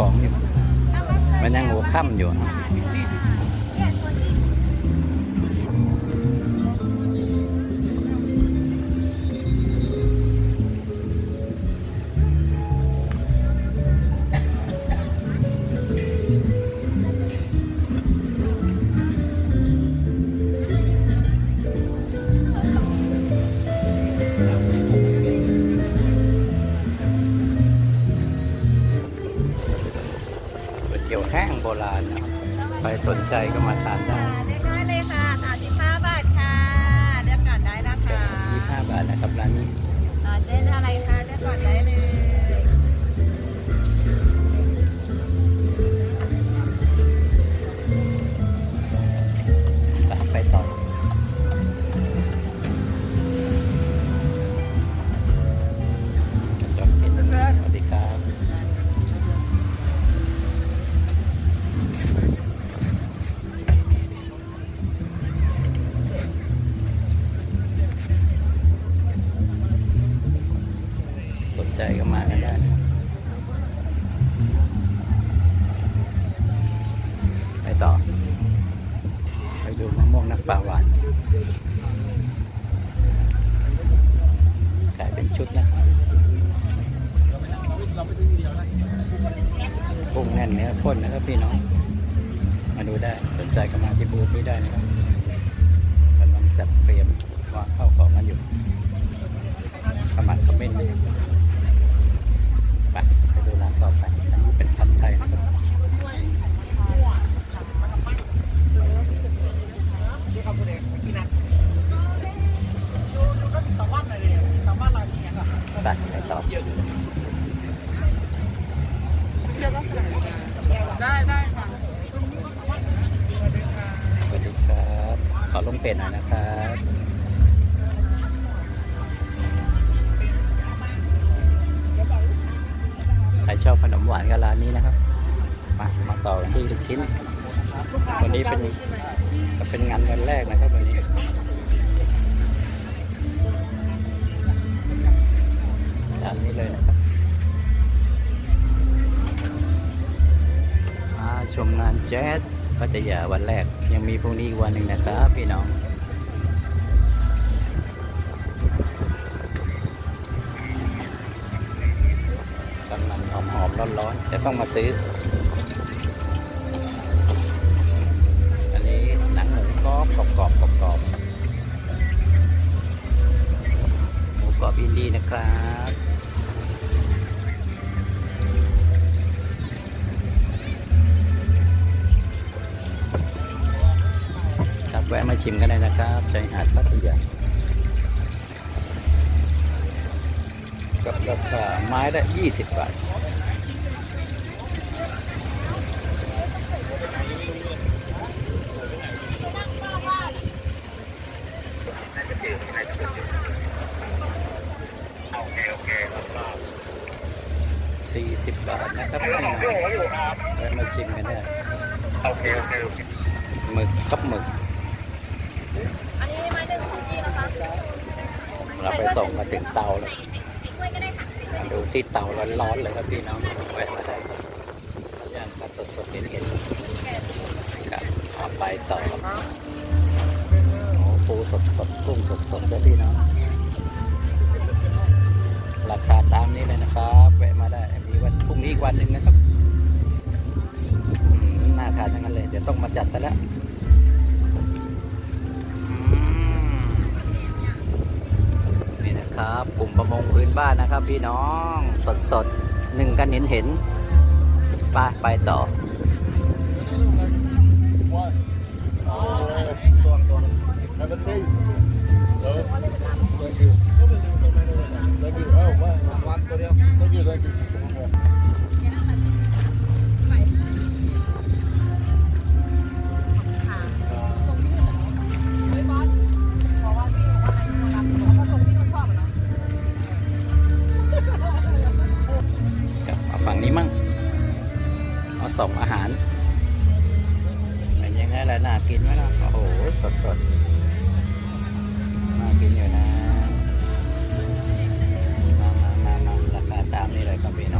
ของอยู่ มันยังหัวค่ำอยู่ แห้งโบราณนะครับใครสนใจก็มาทานได้เล็กน้อยเลยค่ะ35บาทค่ะเลือกก่อนได้นะแค่คะยี่ห้าบาทนะครับร้านนี้อ่าเส้นอะไรคะเลือกก่อนได้เลย ใจก็มากันได้นะไปต่อ ไปดูมะม่วงน้ำปลาหวานขายเป็นชุดนะกุ้งแน่นเนื้อข้นนะครับพี่น้อง มาดูได้สนใจก็มาที่บูธนี้ได้นะครับกำลังจัดเตรียมวางเข้าของกันอยู่ขมักเขม้นเลย ไปไปดูร้านต่อไปอันนี้เป็นพันธุ์ไทยนะครับตัดไปต่อได้ได้ค่ะสวัสดีครับ ขอลงเป็ดหน่อยนะครับ ชอบขนมหวานกับร้านนี้นะครับ มามาต่อกันที่ลูกชิ้น วันนี้เป็นเป็นงานวันแรกนะครับวันนี้ตามนี้เลยนะครับมาชมงานแจ๊สพัทยาวันแรกยังมีพรุ่งนี้อีกวันหนึ่งนะครับพี่น้อง ร้อนร้อนๆแต่ต้องมาซื้อ อันนี้หนังหมูกรอบกรอบกรอบกรอบกรอบหมูกรอบอินดีนะครับครับแวะมาชิมกันได้นะครับใจหาดพัทยากับราคาไม้ละ20 บาท 40บาทนะครับพี่น้องแวะมาชิมกันได้หมึกครับหมึกอันนี้ไม้หนึ่งของพี่นะคะเราไปส่งมาถึงเตาแล้วถ้วยก็ได้ค่ะมาดูที่เตาร้อนๆเลยครับพี่น้องแวะมาได้ครับย่างกันสดๆเห็นๆครับเอาไปต่อโอ้ปูสดๆกุ้งสดๆเลยพี่น้องราคาตามนี้เลยนะครับ แวะมาได้มี วันพรุ่งนี้อีกวันหนึ่งนะครับอืมน่าทานทั้งนั้นเลย เดี๋ยวต้องมาจัดซะแล้วนี่นะครับกลุ่มประมงพื้นบ้านนะครับ พี่น้องสดสดๆหนึ่งกันเห็นเห็นไปไปต่อ Have a taste. No? แหละน่ากินไหมล่ะโอ้โหสดสดน่ากินอยู่นะ มามามามาราคาตามนี้เลยครับพี่น้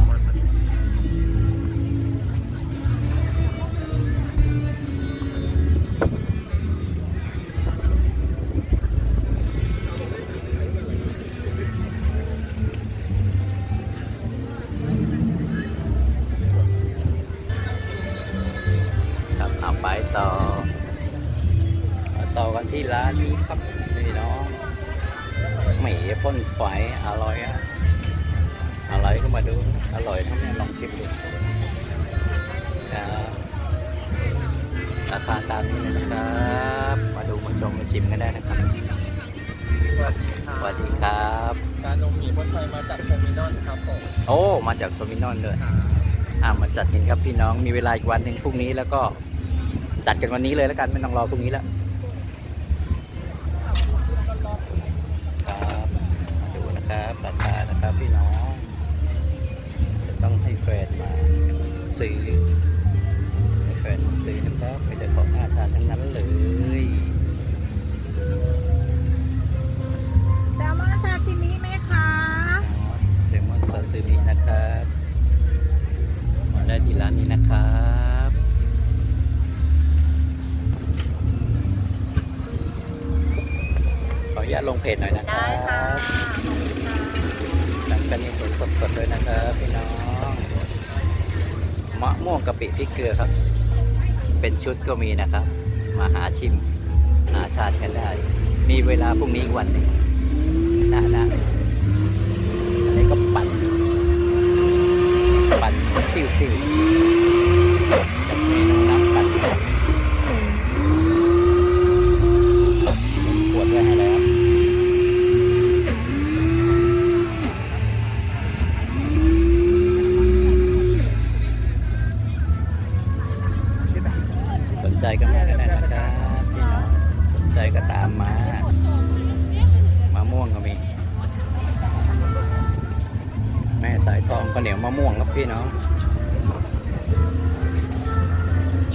อง ที่ร้านนี้ครับพี่น้องหมี่พ่นไฟอร่อยอะอร่อยก็มาดู อร่อยทั้งนี้ลองชิมดูครับราคาตามนี้เลยนะครับ มาดูมาชมมาชิมกันได้นะครับ สวัสดีครัสบวัสดีครับ ชานมหมี่พ่นไฟมาจากเทอร์มินอลครับผมโอ้ มาจากโซมินอนเลย อ่ามาจัดกันครับพี่น้องมีเวลาอีกวันหนึ่งพรุ่งนี้แล้วก็จัดกันวันนี้เลยแล้วกันไม่ต้องรอพรุ่งนี้แล้ว ร้านนี้นะครับขออนุญาตลงเพจหน่อยนะครับหลังกันนี้สดสดๆเลยนะครับพี่น้องมะม่วงกะปิพริกเกลือครับ เป็นชุดก็มีนะครับ มาหาชิมหาทานกันได้ มีเวลาพรุ่งนี้วันหนึ่งนะนะอันนี้ก็ปั่น ปั่นติวติว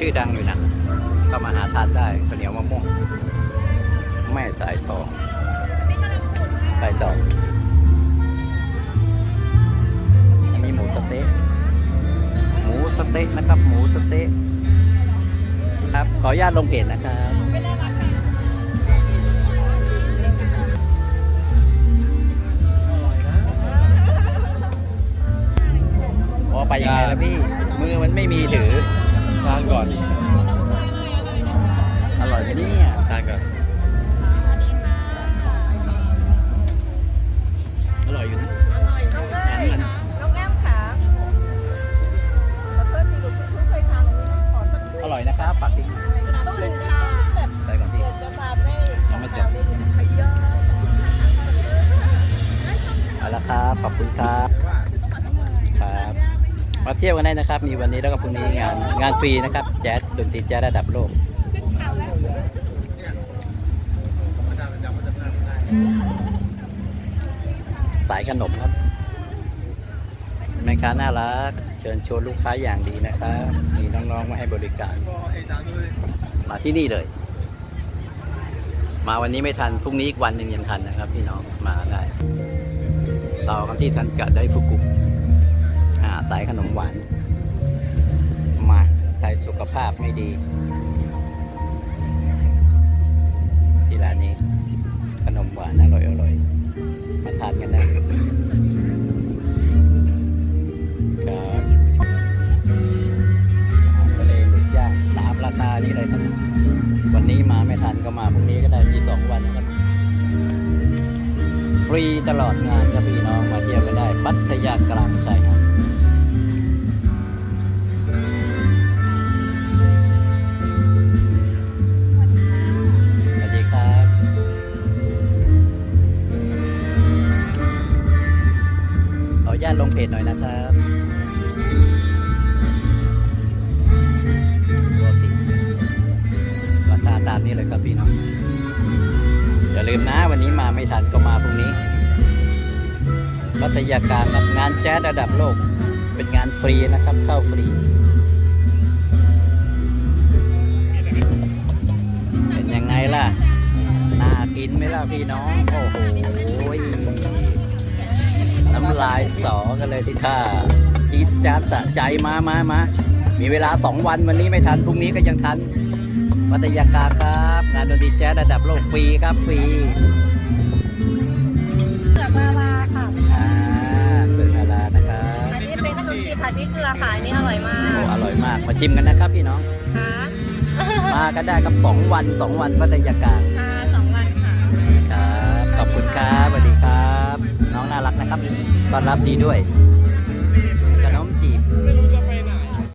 ชื่อดังอยู่นะก็มาหาทานได้ข้าวเหนียวมะม่วงแม่สายทองสายทองอันนี้หมูสเต๊ะหมูสเต๊ะนะครับ หมูสเต๊ะครับขออนุญาตลงเพจนะครับพอไปยังไงล่ะพี่ มือมันไม่มีถือานก่อน ที่ยวกันได้นะครับ มีวันนี้แล้วก็พรุ่งนี้งานงานฟรีนะครับ แจ๊สดนตรีแจ๊สระดับโลกสายขนมครับแม่ค้าน่ารัก เชิญชวนลูกค้าอย่างดีนะครับ มีน้องๆมาให้บริการ มาที่นี่เลย มาวันนี้ไม่ทัน พรุ่งนี้อีกวันหนึ่งยังทันนะครับ พี่น้องมาได้ ต่อกันที่ทันกะไดฟุกุ สายขนมหวาน มาใส่สุขภาพไม่ดี ที่ร้านนี้ ขนมหวานอร่อยอร่อยมาทานกันได้ครับอาทะเลหมึกย่างตามราคานี้เลยครับ วันนี้มาไม่ทันก็มาพรุ่งนี้ก็ได้มีสองวันครับ ฟรีตลอดงานครับพี่น้องมาเที่ยวกันได้พัทยากลางชาย นุญาตลงเพจหน่อยนะครับตัวราคาตามนี้เลยครับพี่น้องอย่าลืมนะวันนี้มาไม่ทันก็มาพรุ่งนี้รัตยาการรับงานแจ๊สระดับโลก เป็นงานฟรีนะครับเข้าฟรีเป็นยังไงล่ะน่ากินไหมล่ะพี่น้อง โอ้โหำลายสอกันเลยที่ท่าจี๊ดจ๊าดสะใจมามามามีเวลาสองวันวันนี้ไม่ทันพรุ่งนี้ก็ยังทันวัตยากาครับงานดนตรีแจ๊สระดับโลกฟรีครับฟรีเผือกลาวาค่ะอ่าเป็นดารานะครับอันนี้เป็นขนมจีบผัดพริกเกลือค่ะอันนี้อร่อยมาโอ้กอร่อยมากมาชิมกันนะครับพี่น้องค่ะมากันได้ครับสองวันสองวันพัทยากลางค่ะสองวันค่ะครับขอบคุณครับสวัสดีครับ น้องน่ารักนะครับต้อนรับดีด้วย